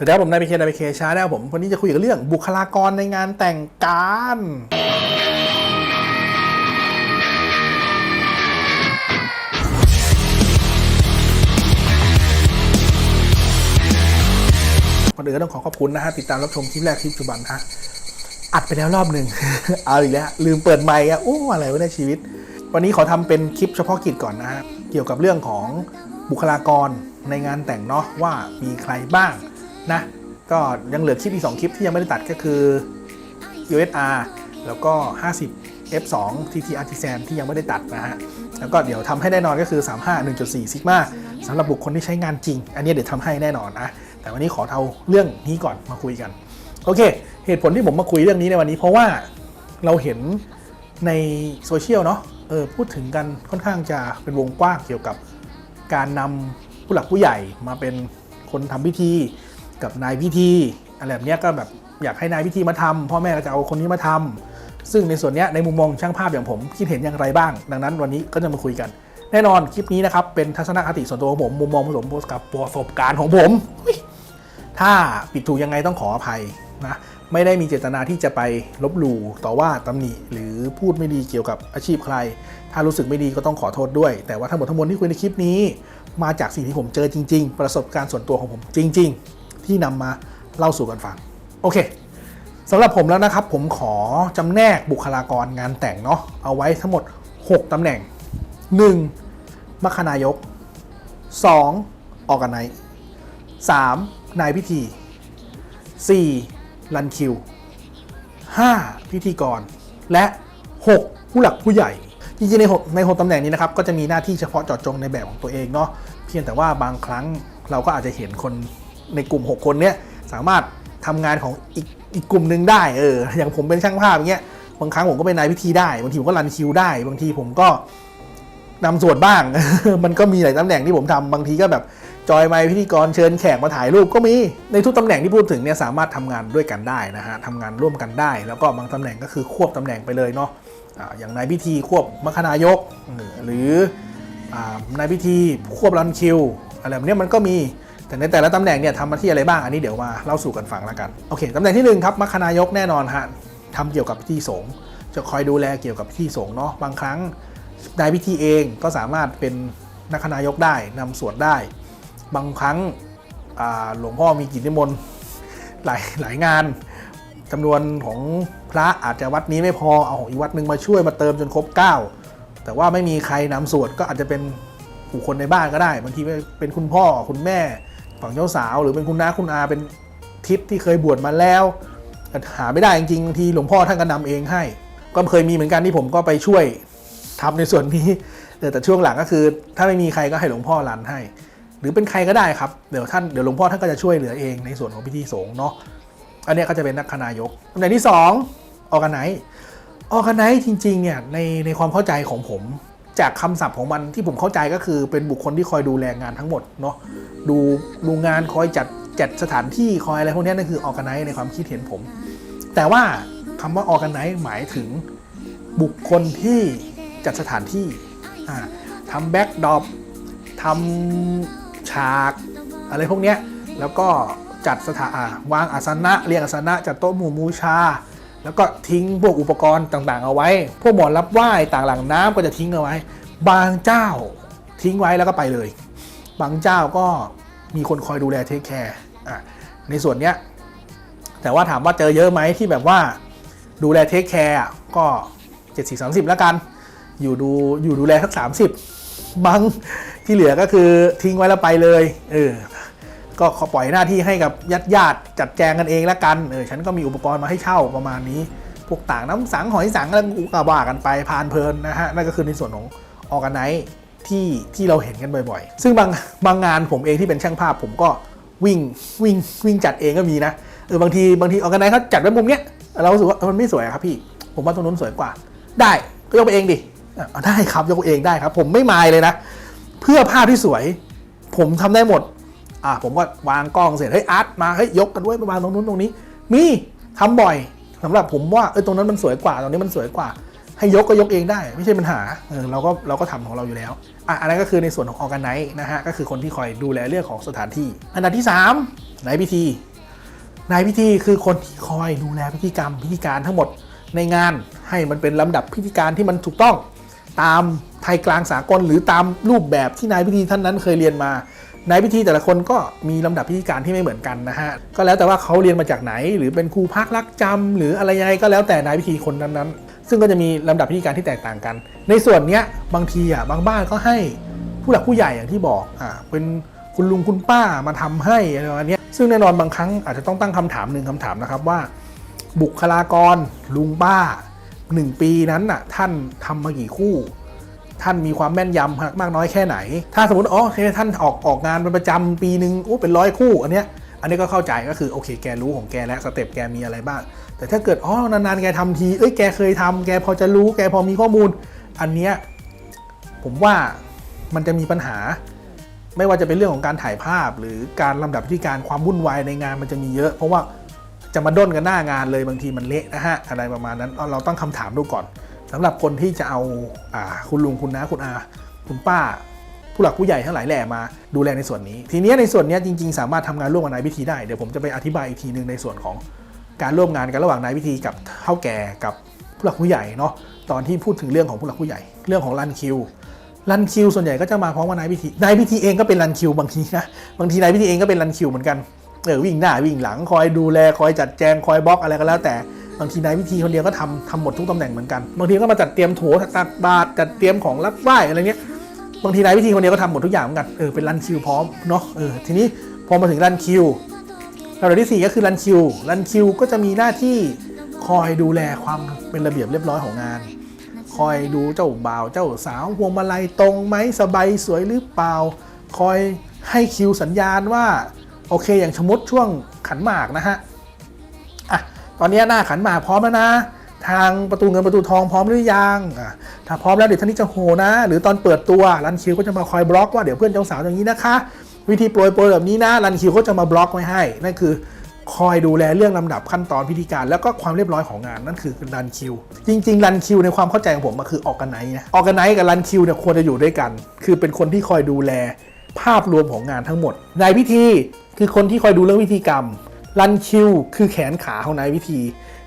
สวัสดีครับผมนายพีเคนายพีเคชาแนลผมวันนี้จะคุยกับเรื่องบุคลากรในงานแต่งการก่อนอื่นก็ต้องขอขอบคุณนะฮะติดตามรับชมคลิปแรกคลิปปัจจุบันฮะอัดไปแล้วรอบหนึ่ง เอาอีกแล้ว ลืมเปิดไมค์อะโอ้อะไรวะในชีวิต วันนี้ขอทำเป็นคลิปเฉพาะกิจก่อนนะฮะเกี่ยวกับเรื่องของบุคลากรในงานแต่งเนาะว่ามีใครบ้าง นะ ก็ยังเหลือคลิปอีก 2 คลิปที่ยังไม่ได้ตัดก็คือ USR แล้วก็ 50 F2 TT Artisan ที่ยังไม่ได้ตัดนะฮะ แล้วก็เดี๋ยวทำให้แน่นอนก็คือ 35 1.4 Sigma สำหรับบุคคลที่ใช้งานจริง อันนี้เดี๋ยวทำให้แน่นอนนะ แต่วันนี้ขอเอาเรื่องนี้ก่อนมาคุยกัน โอเค เหตุผลที่ผมมาคุยเรื่องนี้ในวันนี้ เพราะว่าเราเห็นในโซเชียลเนาะเออพูดถึงกันค่อนข้างจะเป็นวงกว้างเกี่ยวกับการนำผู้หลักผู้ใหญ่มาเป็นคนทำพิธี กับนายพิธีอะไรแบบนี้ก็แบบอยากให้นายพิธีมาทำพ่อแม่ก็จะเอาคนนี้มาทำซึ่งในส่วนนี้ในมุมมองช่างภาพอย่างผมคิดเห็นอย่างไรบ้าง ดังนั้นวันนี้ก็จะมาคุยกัน แน่นอนคลิปนี้นะครับเป็นทัศนคติส่วนตัวของผมมุมมองผสมกับประสบการณ์ของผม ถ้าผิดถูกยังไงต้องขออภัยนะไม่ได้มีเจตนาที่จะไปลบหลู่ต่อว่าตำหนิหรือพูดไม่ดีเกี่ยวกับอาชีพใคร ถ้ารู้สึกไม่ดีก็ต้องขอโทษด้วย แต่ว่าทั้งหมดทั้งมวลที่คุยในคลิปนี้ มาจากสิ่งที่ผมเจอจริง ๆ ประสบการณ์ส่วนตัวของผมจริง ๆ ที่นำมาเล่าสู่กันฟัง โอเคสำหรับผมแล้วนะครับ ผมขอจำแนกบุคลากรงานแต่งเนาะเอาไว้ทั้งหมด 6ตำแหน่ง 1. มัคคณายก 2. ออกกันไน 3. นายพิธี 4. รันคิว 5. พิธีกร และ 6. ผู้หลักผู้ใหญ่ จริงๆในหกในหกตำแหน่งนี้นะครับ ก็จะมีหน้าที่เฉพาะเจาะจงในแบบของตัวเองเนาะเพียงแต่ว่าบางครั้งเราก็อาจจะเห็นคน ในกลุ่ม 6 คนเนี้ยสามารถทำงานของอีกอีกกลุ่มหนึ่งได้เอออย่างผมเป็นช่างภาพอย่างเงี้ยบางครั้งผมก็เป็นนายพิธีได้บางทีผมก็รันคิวได้ บางทีผมก็นำสวนบ้าง มันก็มีหลายตำแหน่งที่ผมทำบางทีก็แบบจอยไมพิธีกรเชิญแขกมาถ่ายรูปก็มีในทุกตำแหน่งที่พูดถึงเนี่ยสามารถทำงานด้วยกันได้นะฮะทำงานร่วมกันได้ แล้วก็บางตำแหน่งก็คือควบตำแหน่งไปเลยเนาะอ่าอย่างนายพิธีควบมคณายกหรืออนายพิธีควบรันคิวอะไรแบบเนี้ยมันก็มี แต่ในแต่ละตำแหน่งเนี่ยทำหน้าที่อะไรบ้างอันนี้เดี๋ยวมาเล่าสู่กันฟังแล้วกันโอเคตำแหน่งที่หนึ่งครับมัคคณายกแน่นอนฮะทำเกี่ยวกับพิธีสงฆ์จะคอยดูแลเกี่ยวกับพิธีสงฆ์เนาะบางครั้งนายพิธีเองก็สามารถเป็นนักคณายกได้นำสวดได้ บางครั้งหลวงพ่อมีกิจนิมนต์หลายหลายงานจำนวนของพระอาจจะวัดนี้ไม่พอเอาของอีกวัดหนึ่งมาช่วยมาเติมจนครบ 9 แต่ว่าไม่มีใครนำสวดก็อาจจะเป็นผู้คนในบ้านก็ได้บางทีเป็นคุณพ่อคุณแม่ ฝั่งเจ้าสาว หรือเป็นคุณน้าคุณอาเป็นทิศที่เคยบวชมาแล้วหาไม่ได้จริงๆบางทีหลวงพ่อท่านก็นำเองให้ ก็เคยมีเหมือนกันที่ผมก็ไปช่วยทำในส่วนนี้แต่ช่วงหลังก็คือ ถ้าไม่มีใครก็ให้หลวงพ่อรันให้ หรือเป็นใครก็ได้ครับเดี๋ยวท่านเดี๋ยวหลวงพ่อท่านก็จะช่วยเหลือเองในส่วนของพิธีสงฆ์เนาะอันนี้ก็จะเป็นนักคณายกตำแหน่งที่2ออกันไนออกันไนจริงๆเนี่ยในในความเข้าใจของผม จากคำศัพท์ของมันที่ผมเข้าใจก็คือเป็นบุคคลที่คอยดูแลงานทั้งหมดเนาะดูดูงานคอยจัดจัดสถานที่คอยอะไรพวกนี้นั่นคือออกันไนในความคิดเห็นผม แต่ว่าคำว่าออกันไนหมายถึงบุคคลที่จัดสถานที่ทำแบ็กดอปทำฉากอะไรพวกนี้แล้วก็จัดสถานวางอาสนะเรียงอาสนะจัดโต๊ะหมู่บูชา แล้วก็ทิ้งพวกอุปกรณ์ต่างๆ เอาไว้ พวกหมอนรับไหว้ต่างหลังน้ำก็จะทิ้งเอาไว้ บางเจ้าทิ้งไว้แล้วก็ไปเลย บางเจ้าก็มีคนคอยดูแลเทคแคร์อะในส่วนเนี้ยแต่ว่าถามว่าเจอเยอะไหมที่แบบว่าดูแลเทคแคร์ก็70 30แล้วกัน อยู่ดูอยู่ดูแลสัก30บางที่เหลือก็คือทิ้งไว้แล้วไปเลยเออ ก็ขอปล่อยหน้าที่ให้กับญาติญาติจัดแจงกันเองล้วกันเออฉันก็มีอุปกรณ์มาให้เช่าประมาณนี้ พวกต่างน้ำสังหอยสังอะไรกูกาว่ากันไปพานเพลินนะฮะนั่นก็คือในส่วนของออกกันไนที่ที่เราเห็นกันบ่อยๆ ซึ่งบางบางงานผมเองที่เป็นช่างภาพผมก็วิ่งวิ่งวิ่งจัดเองก็มีนะเออบางทีบางทีออกกันไนเขาจัดไว้มุมเนี้ยเราสึกว่ามันไม่สวยครับพี่ ผมว่าตรงนู้นสวยกว่า ได้ก็ยกไปเองดิอะได้ครับยกเองได้ครับ ผมไม่มายเลยนะ เพื่อภาพที่สวย ผมทำได้หมด อะผมก็วางกล้องเสร็จเฮ้ยอาร์ตมาเฮ้ยยกกันด้วยมาวางตรงนู้นตรงนี้ มีทำบ่อยสำหรับผมว่าเออตรงนั้นมันสวยกว่าตรงนี้มันสวยกว่า ให้ยกก็ยกเองได้ ไม่ใช่ปัญหาเออเราก็เราก็ทำของเราอยู่แล้วอะอันนั้นก็คือในส่วนของออ g a ไน e นะฮะก็คือคนที่คอยดูแลเรื่องของสถานที่ อันดับที่3ไหนพิธีนายพิธีคือคนที่คอยดูแลพิธีกรรมพิธีการทั้งหมดในงานให้มันเป็นลำดับพิธีการที่มันถูกต้องตามไทยกลางสากลหรือตามรูปแบบที่นายพิธีท่านนั้นเคยเรียนมา นายพิธีแต่ละคนก็มีลำดับพิธีการที่ไม่เหมือนกันนะฮะ ก็แล้วแต่ว่าเขาเรียนมาจากไหน หรือเป็นครูพักรักจำหรืออะไรยังไงก็แล้วแต่นายพิธีคนนั้นๆ ซึ่งก็จะมีลำดับพิธีการที่แตกต่างกัน ในส่วนเนี้ยบางทีอะบางบ้านก็ให้ผู้หลักผู้ใหญ่อย่างที่บอกอ่าเป็นคุณลุงคุณป้ามาทำให้อะไรประมาณนี้ซึ่งแน่นอนบางครั้งอาจจะต้องตั้งคำถามหนึ่งคำถามนะครับว่า บุคลากรลุงป้าหนึ่งปีนั้นน่ะท่านทำมากี่คู่ ท่านมีความแม่นยำมากน้อยแค่ไหน ถ้าสมมติอ๋อโอเคท่านออกออกงานเป็นประจำปีหนึ่งโอ้เป็นร้อยคู่อันเนี้ยอันนี้ก็เข้าใจก็คือโอเคแกรู้ของแกและสเต็ปแกมีอะไรบ้าง แต่ถ้าเกิดอ๋อนานๆแกทำทีเอ้ยแกเคยทำแกพอจะรู้แกพอมีข้อมูล อันเนี้ยผมว่ามันจะมีปัญหา ไม่ว่าจะเป็นเรื่องของการถ่ายภาพ หรือการลำดับพิธีการความวุ่นวายในงานมันจะมีเยอะ เพราะว่าจะมาด้นกันหน้างานเลยบางทีมันเละนะฮะอะไรประมาณนั้นเราเราต้องคำถามดูก่อน สำหรับคนที่จะเอาอาคุณลุงคุณน้าคุณอาคุณป้า ผู้หลักผู้ใหญ่ทั้งหลายแหล่มาดูแลในส่วนนี้ ทีนี้ในส่วนนี้จริง ๆ สามารถทำงานร่วมกับนายพิธีได้เดี๋ยวผมจะไปอธิบายอีกทีหนึ่งในส่วนของการร่วมงานกันระหว่างนายพิธีกับเท่าแก่กับผู้หลักผู้ใหญ่เนาะตอนที่พูดถึงเรื่องของผู้หลักผู้ใหญ่ เรื่องของรันคิวรันคิวส่วนใหญ่ก็จะมาพร้อมกับนายพิธีนายพิธีเองก็เป็นรันคิวบางทีนะบางทีนายพิธีเองก็เป็นรันคิวเหมือนกันเออวิ่งหน้าวิ่งหลังคอยดูแลคอยจัดแจงคอยบล็อกอะไรก็แล้วแต่ บางทีนายพิธีคนเดียวก็ทำทำหมดทุกตำแหน่งเหมือนกันบางทีก็มาจัดเตรียมโถตักบาตรจัดเตรียมของรับไหว้อะไรเงี้ยบางทีนายพิธีคนเดียวก็ทำหมดทุกอย่างเหมือนกันเออเป็นรันคิวพร้อมเนาะเออทีนี้พอมาถึงรันคิวลำดับที่สี่ก็คือรันคิวรันคิวก็จะมีหน้าที่คอยดูแลความเป็นระเบียบเรียบร้อยของงาน คอยดูเจ้าบ่าวเจ้าสาวพวงมาลัยตรงไหมสบายสวยหรือเปล่า คอยให้คิวสัญญาณว่า โอเคอย่างสมมติช่วงขันหมากนะฮะ ตอนนี้หน้าขันหมากพร้อมแล้วนะ ทางประตูเงินประตูทองพร้อมหรือยังถ้าพร้อมแล้วเดี๋ยวท่านนี้จะโหนะ หรือตอนเปิดตัวรันคิวก็จะมาคอยบล็อกว่าเดี๋ยวเพื่อนเจ้าสาวอย่างนี้นะคะ วิธีโปรยโปรยแบบนี้นะรันคิวก็จะมาบล็อกไว้ให้นั่นคือคอยดูแลเรื่องลำดับขั้นตอนพิธีการ แล้วก็ความเรียบร้อยของงานนั่นคือรันคิว จริงๆรันคิวในความเข้าใจของผมมันคือออกกันไนนะออกกันไนกับรันคิวเนี่ยควรจะอยู่ด้วยกัน คือเป็นคนที่คอยดูแลภาพรวมของงานทั้งหมด ในพิธีคือคนที่คอยดูเรื่องพิธีกรรม รันคิวคือแขนขาของนายพิธี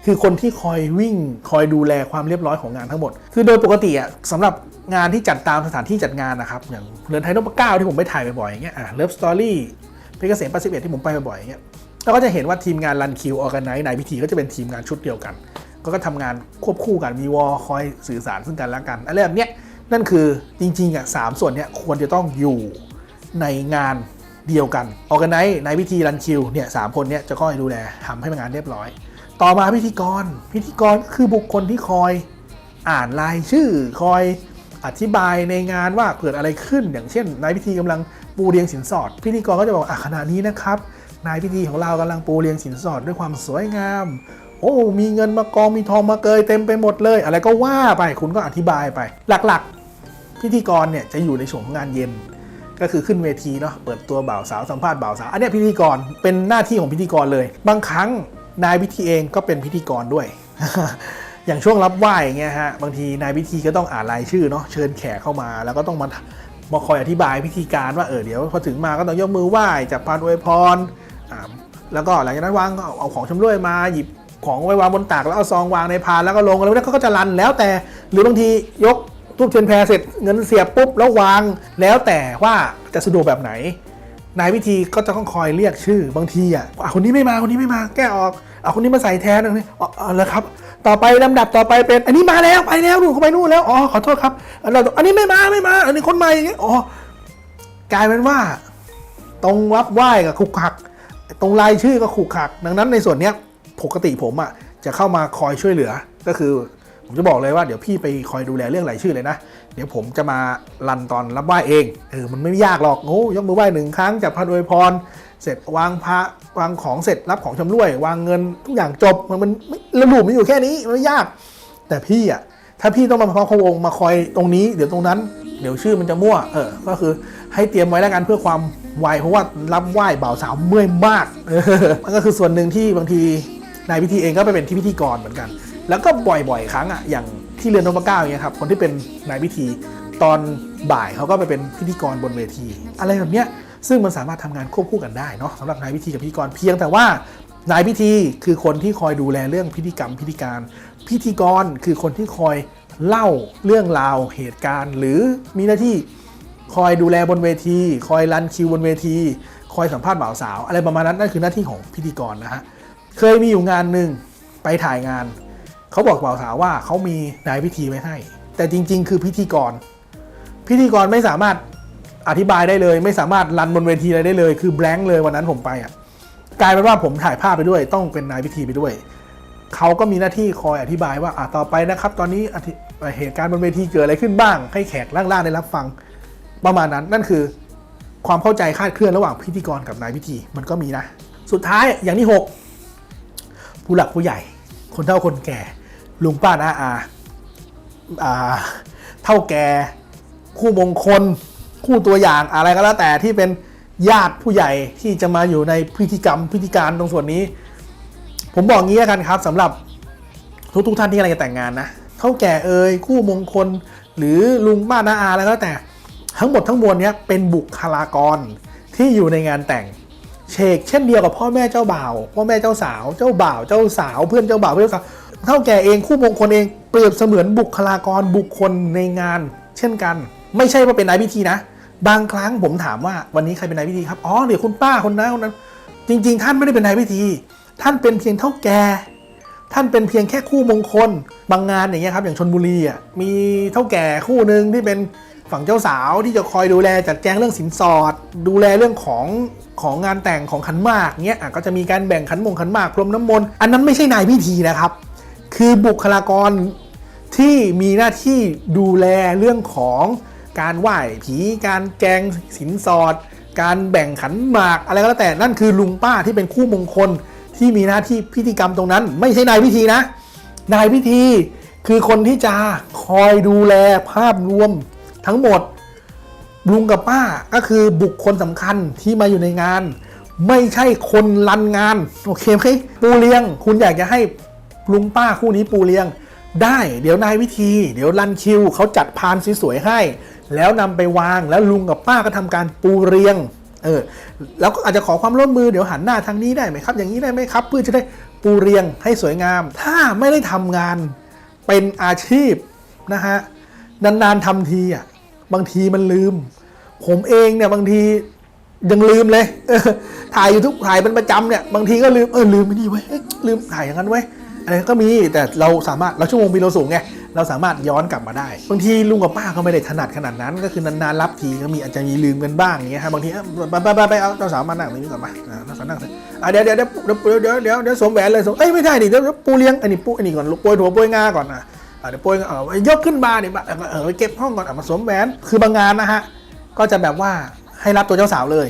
คือคนที่คอยวิ่งคอยดูแลความเรียบร้อยของงานทั้งหมด คือโดยปกติอะสำหรับงานที่จัดตามสถานที่จัดงานนะครับ อย่างเรือนไทยนพเก้าที่ผมไปถ่ายบ่อยๆอย่างเงี้ยอะเลิฟสตอรี่เพชรเกษม81ที่ผมไปบ่อยๆอย่างเงี้ยเราก็จะเห็นว่าทีมงานรันคิวออแกไนซ์นายพิธีก็จะเป็นทีมงานชุดเดียวกันก็ก็ทำงานควบคู่กันมีวอลคอยสื่อสารซึ่งกันและกันอะไรแบบเนี้ยนั่นคือจริงๆอะสามส่วนเนี้ยควรจะต้องอยู่ในงาน เดียวกันออแกไนซ์นายพิธีรันคิวเนี่ยสามคนเนี้ยจะคอยดูแลทำให้งานเรียบร้อย ต่อมาพิธีกร พิธีกรคือบุคคลที่คอยอ่านรายชื่อคอยอธิบายในงานว่าเกิดอะไรขึ้น อย่างเช่น นายพิธีกำลังปูเรียงสินสอด พิธีกรก็จะบอกอะขณะนี้นะครับ นายพิธีของเรากำลังปูเรียงสินสอดด้วยความสวยงาม โอ้ มีเงินมากองมีทองมาเกยเต็มไปหมดเลย อะไรก็ว่าไปคุณก็อธิบายไป หลักๆ พิธีกรเนี่ยจะอยู่ในช่วงงานเย็น ก็คือขึ้นเวทีเนาะเปิดตัวบ่าวสาวสัมภาษณ์บ่าวสาวอันนี้พิธีกรเป็นหน้าที่ของพิธีกรเลย บางครั้งนายพิธีเองก็เป็นพิธีกรด้วย อย่างช่วงรับไหว้อย่างเงี้ยฮะบางทีนายพิธีก็ต้องอ่านรายชื่อเนาะเชิญแขกเข้ามา แล้วก็ต้องมามาคอยอธิบายพิธีการว่าเออเดี๋ยวพอถึงมาก็ต้องยกมือไหว้จับพานอวยพรอ่าแล้วก็หลังจากนั้นวางเอาเอาของชำร่วยมาหยิบของไว้วางบนตักแล้วเอาซองวางในพานแล้วก็ลงแล้วเขาก็จะรันแล้วแต่ หรือบางทียก ทูบเทียนแพรเสร็จเงินเสียบปุ๊บแล้ววางแล้วแต่ว่าจะสะดวกแบบไหน นายวิธีก็จะต้องคอยเรียกชื่อบางทีอะอะคนนี้ไม่มาคนนี้ไม่มาแก้ออกเอาคนนี้มาใส่แทนอันนี้อ๋อแล้วครับ ต่อไปลำดับต่อไปเป็น อันนี้มาแล้วไปแล้วนู่นเขาไปนู่นแล้วอ๋อขอโทษครับอันเราอันนี้ไม่มาไม่มา อันนี้คนใหม่อย่างเงี้ยอ๋อกลายเป็นว่า ตรงวับไหวกับขุกขัก ตรงรายชื่อก็ขุกขัก ดังนั้นในส่วนเนี้ยปกติผมอะจะเข้ามาคอยช่วยเหลือก็คือ ผมจะบอกเลยว่าเดี๋ยวพี่ไปคอยดูแลเรื่องรายชื่อเลยนะ เดี๋ยวผมจะมารันตอนรับไหว้เองเออมันไม่ยากหรอกโอ้ยกมือไหว้หนึ่งครั้งจับพันอวยพร เสร็จวางพระวางของเสร็จรับของชำร่วย วางเงินทุกอย่างจบมันมันระบุมันอยู่แค่นี้มันไม่ยาก แต่พี่อะถ้าพี่ต้องมาพระพะวงมาคอยตรงนี้เดี๋ยวตรงนั้นเดี๋ยวชื่อมันจะมั่ว เออ ก็คือให้เตรียมไว้แล้วกันเพื่อความไวเพราะว่ารับไหว้บ่าวสาวเมื่อยมากมันก็คือส่วนหนึ่งที่บางทีนายพิธีเองก็ไปเป็นที่พิธีกรเหมือนกัน แล้วก็บ่อยๆ ครั้งอะอย่างที่เรือนนพเก้าอย่างเงี้ยครับคนที่เป็นนายพิธีตอนบ่ายเขาก็ไปเป็นพิธีกรบนเวที อะไรแบบเนี้ยซึ่งมันสามารถทำงานควบคู่กันได้เนาะสำหรับนายพิธีกับพิธีกรเพียงแต่ว่านายพิธีคือคนที่คอยดูแลเรื่องพิธีกรรมพิธีการ พิธีกรคือคนที่คอยเล่าเรื่องราวเหตุการณ์ หรือมีหน้าที่คอยดูแลบนเวที คอยรันคิวบนเวที คอยสัมภาษณ์บ่าวสาว อะไรประมาณนั้นนั่นคือหน้าที่ของพิธีกรนะฮะเคยมีอยู่งานหนึ่งไปถ่ายงาน เขาบอกบ่าวสาวว่าเขามีนายพิธีไว้ให้ แต่จริง ๆ คือพิธีกร พิธีกรไม่สามารถอธิบายได้เลย ไม่สามารถรันบนเวทีอะไรได้เลย คือแบงค์เลยวันนั้นผมไปอะกลายเป็นว่าผมถ่ายภาพไปด้วย ต้องเป็นนายพิธีไปด้วยเขาก็มีหน้าที่คอยอธิบายว่าอะต่อไปนะครับ ตอนนี้เหตุการณ์บนเวทีเกิดอะไรขึ้นบ้าง ให้แขกล่างๆได้รับฟังประมาณนั้นนั่นคือ ความเข้าใจคาดเคลื่อนระหว่างพิธีกรกับนายพิธีมันก็มีนะ สุดท้ายอย่างที่หกผู้หลักผู้ใหญ่ คนเฒ่าคนแก่ ลุงป้าน้าอาอาเท่าแก่คู่มงคล คู่ตัวอย่างอะไรก็แล้วแต่ที่เป็นญาติผู้ใหญ่ที่จะมาอยู่ในพิธีกรรมพิธีการตรงส่วนนี้ ผมบอกงี้แล้วกันครับสำหรับทุกทุกๆท่านที่กำลังจะแต่งงานนะเท่าแก่เอ่ยคู่มงคล หรือลุงป้าน้าอาอะไรก็แล้วแต่ ทั้งหมดทั้งมวลเนี้ยเป็นบุคลากรที่อยู่ในงานแต่งเชกเช่นเดียวกับพ่อแม่เจ้าบ่าวพ่อแม่เจ้าสาว เจ้าบ่าวเจ้าสาวเพื่อนเจ้าบ่าวเพื่อนเจ้าสาว เท่าแก่เองคู่มงคลเองเปรียบเสมือนบุคลากรบุคคลในงาน เช่นกัน ไม่ใช่ว่าเป็นนายพิธีนะ บางครั้งผมถามว่าวันนี้ใครเป็นนายพิธีครับอ๋อเดี๋ยวคุณป้าคนนั้นคนนั้น จริง ๆ ท่านไม่ได้เป็นนายพิธี ท่านเป็นเพียงเท่าแก่ท่านเป็นเพียงแค่คู่มงคล บางงานอย่างเงี้ยครับอย่างชนบุรีอะมีเท่าแก่คู่หนึ่งที่เป็นฝั่งเจ้าสาวที่จะคอยดูแลจัดแจงเรื่องสินสอด ดูแลเรื่องของของงานแต่งของขันมากเงี้ยก็จะมีการแบ่งขันมงขันมากพรมน้ำมนต์อันนั้นไม่ใช่นายพิธีนะครับ คือบุคลากรที่มีหน้าที่ดูแลเรื่องของการไหว้ผีการแจงสินสอด การแบ่งขันหมากอะไรก็แล้วแต่นั่นคือลุงป้าที่เป็นคู่มงคลที่มีหน้าที่พิธีกรรมตรงนั้น ไม่ใช่นายพิธีนะ นายพิธีคือคนที่จะคอยดูแลภาพรวมทั้งหมดลุงกับป้าก็คือบุคคลสำคัญที่มาอยู่ในงาน ไม่ใช่คนรันงาน โอเคไหมปูเลี้ยง คุณอยากจะให้ ลุงป้าคู่นี้ปูเลียง ได้เดี๋ยวนายวิธี เดี๋ยวรันคิวเขาจัดพานสวยๆให้ แล้วนำไปวางแล้วลุงกับป้าก็ทำการปูเรียงเออแล้วก็อาจจะขอความร่วมมือเดี๋ยวหันหน้าทางนี้ได้ไหมครับ อย่างนี้ได้ไหมครับ เพื่อจะได้ปูเรียงให้สวยงาม ถ้าไม่ได้ทำงานเป็นอาชีพนะฮะนานๆทำทีอะบางทีมันลืม ผมเองเนี่ยบางทียังลืมเลยเออถ่ายอยู่ทุกถ่ายเป็นประจำเนี่ยบางทีก็ลืมเออลืมไม่ดีเว้ลืมถ่ายอย่างนั้นเว้ อะไรก็มีแต่เราสามารถเราชั่วโมงบินเราสูงไงเราสามารถย้อนกลับมาได้บางทีลุงกับป้าก็ไม่ได้ถนัดขนาดนั้น ก็คือนานๆรับทีก็มีอาจจะมีลืมกันบ้างอย่างเงี้ยฮะบางทีไปไปไปไปเอาเจ้าสาวมานั่งตรงนี้ก่อนมาอ่าเจ้าสาวนั่งอะเดี๋ยวเดี๋ยวเดี๋ยวเดี๋ยวเดี๋ยวเดี๋ยวสวมแหวนเลยสวมเอ้ยไม่ได้ดิเดี๋ยวเดี๋ยวปูเลี้ยงอันนี้ปูอันนี้ก่อนโปรยหัวโปรยงาก่อนอะเดี๋ยวโปรยเอายกขึ้นมาเนี่ยเออไปเก็บห้องก่อนอะมาสวมแหวนคือบางงานนะฮะก็จะแบบว่าให้รับตัวเจ้าสาวเลย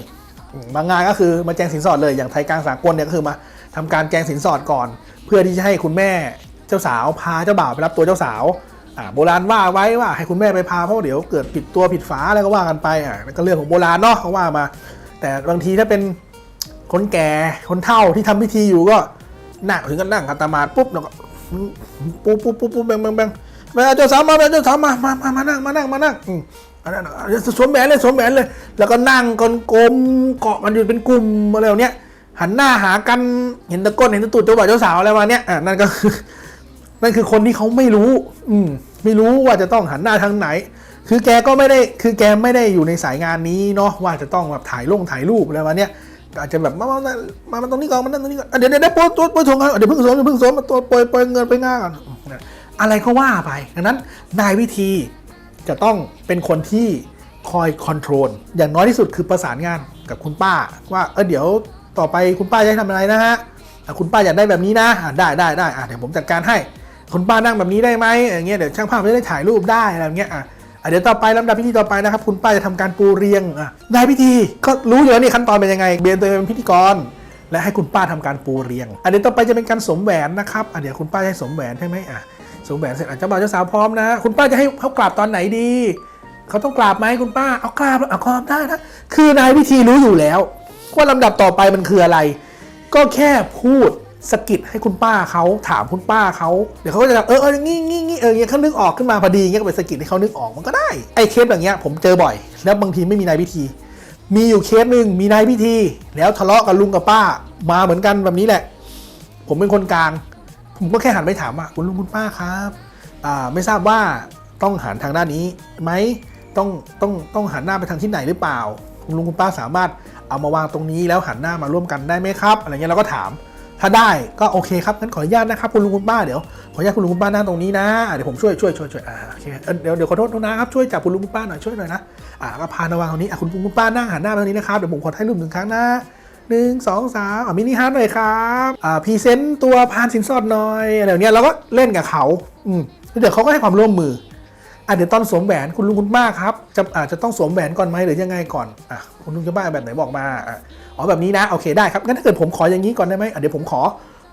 บางงานก็คือมาแจงสินสอดเลยอย่างไทยกลางสากลเนี่ยก็คือมาทำการแจงสินสอดก่อน เพื่อที่จะให้คุณแม่เจ้าสาวพาเจ้าบ่าวไปรับตัวเจ้าสาวโบราณว่าไว้ว่าให้คุณแม่ไปพาเพราะเดี๋ยวเกิดผิดตัวผิดฝาอะไรก็ว่ากันไปอะนั่นก็เรื่องของโบราณเนาะเขาว่ามา แต่บางทีถ้าเป็นคนแก่คนเฒ่าที่ทำพิธีอยู่ก็นั่งถึงกันนั่งกัตามาปุ๊บแล้วก็ปุ๊บปุ๊บปุ๊บปุ๊บแบงแบงแบงแม่เจ้าสาวมาเจ้าสาวมามามามานั่งมานั่งมานั่งอืมอันนั้นสวมแหวนเลยสวมแหวนเลย แล้วก็นั่งกลมกลมเกาะมันอยู่เป็นกลุ่มอะไรแบบเนี้ย หันหน้าหากันเห็นตะก้นเห็นตะตุดเจ้าบ่าวเจ้าสาวอะไรมาเนี้ยอะนั่นก็คือนั่นคือคนที่เขาไม่รู้ อืม ไม่รู้ว่าจะต้องหันหน้าทางไหน คือแกก็ไม่ได้ คือแกไม่ได้อยู่ในสายงานนี้เนาะว่าจะต้องแบบถ่ายลงถ่ายรูปอะไรมาเนี้ยอาจจะแบบมา มา มามาตรงนี้ก่อนมานั่งตรงนี้ก่อนเดี๋ยวเดี๋ยวโปรยโปรยโปรยทงกันเดี๋ยวเพิ่งสวมเดี๋ยวเพิ่งสวมมาตัวโปรยโปรยเงินไปง่าก่อนอะไรก็ว่าไป ดังนั้นนายวิธีจะต้องเป็นคนที่คอยคอนโทรลอย่างน้อยที่สุดคือประสานงานกับคุณป้า ว่าเออเดี๋ยว ต่อไปคุณป้าจะให้ทำอะไรนะฮะคุณป้าอยากได้แบบนี้นะได้ได้ได้เดี๋ยวผมจัดการให้คุณป้านั่งแบบนี้ได้ไหมอย่างเงี้ยเดี๋ยวช่างภาพจะได้ถ่ายรูปได้อะไรอย่างเงี้ยอะเดี๋ยวต่อไปลำดับพิธีต่อไปนะครับ คุณป้าจะทำการปูเรียงอะนายพิธีก็รู้อยู่แล้วนี่ขั้นตอนเป็นยังไงเบียนตัวเองเป็นพิธีกร และให้คุณป้าทำการปูเรียงอันเดี๋ยวต่อไปจะเป็นการสมแหวนนะครับอะเดี๋ยวคุณป้าจะให้สมแหวนใช่ไหมอะสมแหวนเสร็จอะเจ้าบ่าวเจ้าสาวพร้อมนะ คุณป้าจะให้เขากราบตอนไหนดีเขาต้องกราบไหมคุณป้าเอากราบเอากราบได้นะคือนายพิธีรู้อยู่แล้ว ว่าลำดับต่อไปมันคืออะไร ก็แค่พูดสะกิดให้คุณป้าเขาถามคุณป้าเขาเดี๋ยวเขาก็จะแบบเออเอองี้งี้งี้เออเงี้ยเขานึกออกขึ้นมาพอดีเงี้ยก็ไปสะกิดให้เขานึกออกมันก็ได้ไอ้เคสแบบเนี้ยผมเจอบ่อย แล้วบางทีไม่มีนายพิธี มีอยู่เคสหนึ่งมีนายพิธี แล้วทะเลาะกับลุงกับป้า มาเหมือนกันแบบนี้แหละ ผมเป็นคนกลาง ผมก็แค่หันไปถามว่าคุณลุงคุณป้าครับอ่าไม่ทราบว่าต้องหันทางด้านนี้ไหมต้องต้องต้องหันหน้าไปทางที่ไหนหรือเปล่า คุณลุงคุณป้าสามารถ เอามาวางตรงนี้แล้วหันหน้ามาร่วมกันได้ไหมครับ อะไรเงี้ยเราก็ถาม ถ้าได้ก็โอเคครับงั้นขออนุญาตนะครับคุณลุงคุณป้าเดี๋ยวขออนุญาตคุณลุงคุณป้านั่งตรงนี้นะเดี๋ยวผมช่วยช่วยช่วยช่วยอ่าโอเคเดี๋ยวเดี๋ยวขอโทษนะครับช่วยจับคุณลุงคุณป้าหน่อยช่วยหน่อยนะอ่าก็พานวางตรงนี้อะคุณลุงคุณป้านั่งหันหน้ามาทางนี้นะครับเดี๋ยวผมขอถ่ายรูปหนึ่งครั้งนะหนึ่งสองสามอะมินิฮาร์ดหน่อยครับอ่าพรีเซนต์ตัวพานสินสอดหน่อยอะไรเนี้ยเราก็เล่นกับเขาอืมแล้วเดี๋ยวเขาก็ให้ความร่วมมือ อะเดี๋ยวตอนสวมแหวนคุณลุงคุณป้าครับจะอาจจะต้องสวมแหวนก่อนไหมหรือยังไงก่อนอะคุณลุงคุณป้าแบบไหนบอกมาอะอ๋อแบบนี้นะโอเคได้ครับงั้นถ้าเกิดผมขออย่างนี้ก่อนได้ไหมอะเดี๋ยวผมขอ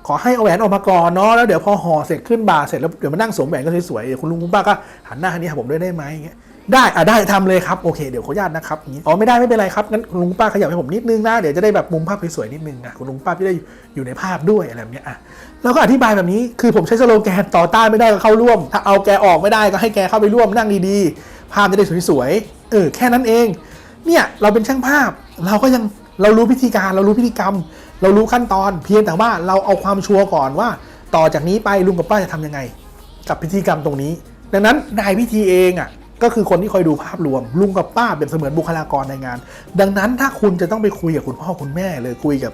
ขอให้เอาแหวนออกมาก่อนเนาะแล้วเดี๋ยวพอห่อเสร็จขึ้นบาร์เสร็จแล้วเดี๋ยวมานั่งสวมแหวนก็สวยๆเดี๋ยวคุณลุงคุณป้าก็หันหน้าทางนี้หาผมด้วยได้ไหมอย่างเงี้ยได้อะได้ทำเลยครับโอเคเดี๋ยวขออนุญาตนะครับอย่างนี้อ๋อไม่ได้ไม่เป็นไรครับงั้นคุณลุงป้าขยับให้ผมนิดนึงนะเดี๋ยวจะได้แบบมุมภาพสวยๆนิดนึงอะคุณลุงป้าจะได้อยู่ในภาพด้วยอะไรแบบเนี้ยอะ แล้วก็อธิบายแบบนี้คือผมใช้สโลแกนต่อต้านไม่ได้ก็เข้าร่วม ถ้าเอาแกออกไม่ได้ก็ให้แกเข้าไปร่วมนั่งดีๆ ภาพจะได้สวยๆเออแค่นั้นเอง เนี่ยเราเป็นช่างภาพ เราก็ยังเรารู้พิธีการเรารู้พิธีกรรม เรารู้ขั้นตอนเพียงแต่ว่าเราเอาความชัวร์ก่อนว่า ต่อจากนี้ไปลุงกับป้าจะทำยังไง กับพิธีกรรมตรงนี้ ดังนั้นนายพิธีเองอะก็คือคนที่คอยดูภาพรวม ลุงกับป้าเป็นเสมือนบุคลากรในงาน ดังนั้นถ้าคุณจะต้องไปคุยกับคุณพ่อคุณแม่เลยคุยกับ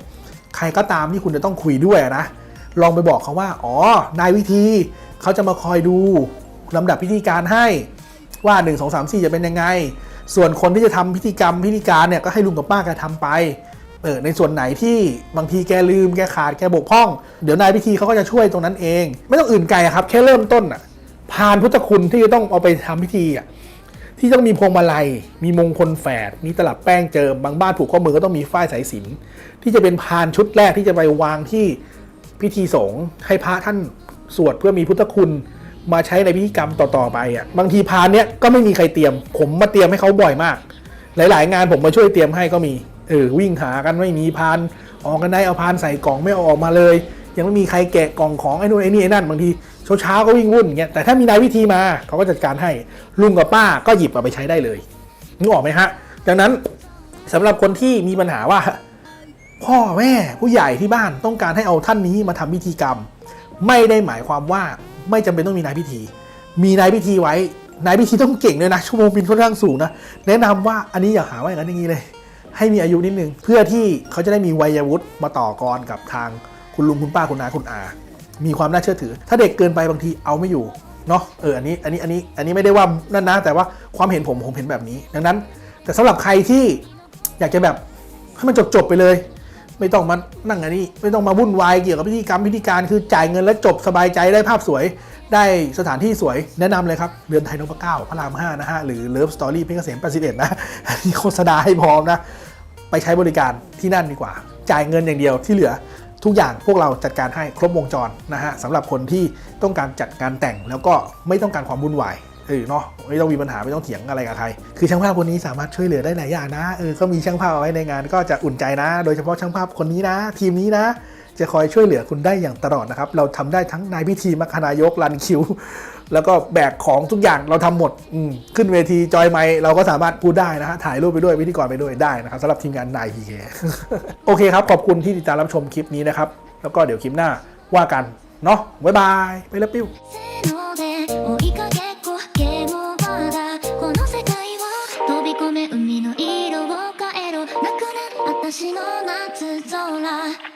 ใครก็ตามที่คุณจะต้องคุยด้วยนะ ลองไปบอกเขาว่า อ๋อ นายวิธีเขาจะมาคอยดูลำดับพิธีการให้ว่า 1 2 3 4 จะเป็นยังไง ส่วนคนที่จะทำพิธีกรรมพิธีการเนี่ยก็ให้ลุงกับป้าแกทำไปเออในส่วนไหนที่บางทีแกลืมแกขาดแกบกพร่อง เดี๋ยวนายพิธีเขาก็จะช่วยตรงนั้นเอง ไม่ต้องอื่นไกลครับ แค่เริ่มต้นอะพานพุทธคุณที่จะต้องเอาไปทำพิธีอะที่ต้องมีพวงมาลัย มีมงคลแฝด มีตลับแป้งเจิม บางบ้านผูกข้อมือก็ต้องมีฝ้ายสายสิญจนที่จะเป็นพานชุดแรกที่จะไปวางที่ พิธีสงฆ์ให้พระท่านสวดเพื่อมีพุทธคุณมาใช้ในพิธีกรรมต่อๆไปอะบางทีพานเนี้ยก็ไม่มีใครเตรียม ผมมาเตรียมให้เขาบ่อยมาก หลาย ๆ งานผมมาช่วยเตรียมให้ก็มีเออวิ่งหากันไม่มีพานออกกันได้เอาพานใส่กล่องไม่เอาออกมาเลย ยังไม่มีใครแกะกล่องของไอ้นู่นไอ้นี่ไอ้นั่นบางทีเช้าๆก็วิ่งวุ่นเงี้ยแต่ถ้ามีนายวิธีมาเขาก็จัดการให้ลุงกับป้าก็หยิบเอาไปใช้ได้เลยนึกออกไหมฮะดังนั้นสำหรับคนที่มีปัญหาว่า พ่อแม่ผู้ใหญ่ที่บ้านต้องการให้เอาท่านนี้มาทำพิธีกรรม ไม่ได้หมายความว่าไม่จำเป็นต้องมีนายพิธี มีนายพิธีไว้นายพิธีต้องเก่งด้วยนะชั่วโมงบินค่อนข้างสูงนะแนะนำว่าอันนี้อย่าหาว่าอย่างนั้นอย่างนี้เลย ให้มีอายุนิดนึงเพื่อที่เขาจะได้มีวัยวุฒิมาต่อกรกับทางคุณลุงคุณป้าคุณนาคุณอา มีความน่าเชื่อถือ ถ้าเด็กเกินไปบางทีเอาไม่อยู่เนาะเอออันนี้อันนี้อันนี้อันนี้ไม่ได้ว่านั่นนะ แต่ว่าความเห็นผมผมเห็นแบบนี้ ดังนั้น แต่สำหรับใครที่อยากจะแบบให้มันจบจบๆไปเลย ไม่ต้องมานั่งอันนี้ ไม่ต้องมาวุ่นวายเกี่ยวกับพิธีกรรมพิธีการคือจ่ายเงินแล้วจบสบายใจได้ภาพสวย ได้สถานที่สวยแนะนำเลยครับ เรือนไทยนพเก้าพระราม5นะฮะ หรือเลิฟสตอรี่เพชรเกษม81นะอันนี้โฆษณาให้พร้อมนะ ไปใช้บริการที่นั่นดีกว่า จ่ายเงินอย่างเดียวที่เหลือทุกอย่างพวกเราจัดการให้ครบวงจรนะฮะสำหรับคนที่ต้องการจัดการแต่งแล้วก็ไม่ต้องการความวุ่นวาย เออเนาะไม่ต้องมีปัญหาไม่ต้องเถียงอะไรกับใคร คือช่างภาพคนนี้สามารถช่วยเหลือได้หลายอย่างนะเออก็มีช่างภาพเอาไว้ในงานก็จะอุ่นใจนะ โดยเฉพาะช่างภาพคนนี้นะ ทีมนี้นะ จะคอยช่วยเหลือคุณได้อย่างตลอดนะครับ เราทำได้ทั้งนายพิธีมรคนายกรันคิว แล้วก็แบกของทุกอย่างเราทำหมดอืมขึ้นเวทีจอยไมเราก็สามารถพูดได้นะฮะถ่ายรูปไปด้วยพิธีกรไปด้วยได้นะครับสำหรับทีมงานนายพีเคโอเคครับขอบคุณที่ติดตามรับชมคลิปนี้นะครับแล้วก็เดี๋ยวคลิปหน้าว่ากันเนาะบ๊ายบายไปแล้วปิ้ว よゲまだこの世界を飛び込め海の色を変えろ。なくな私の夏空。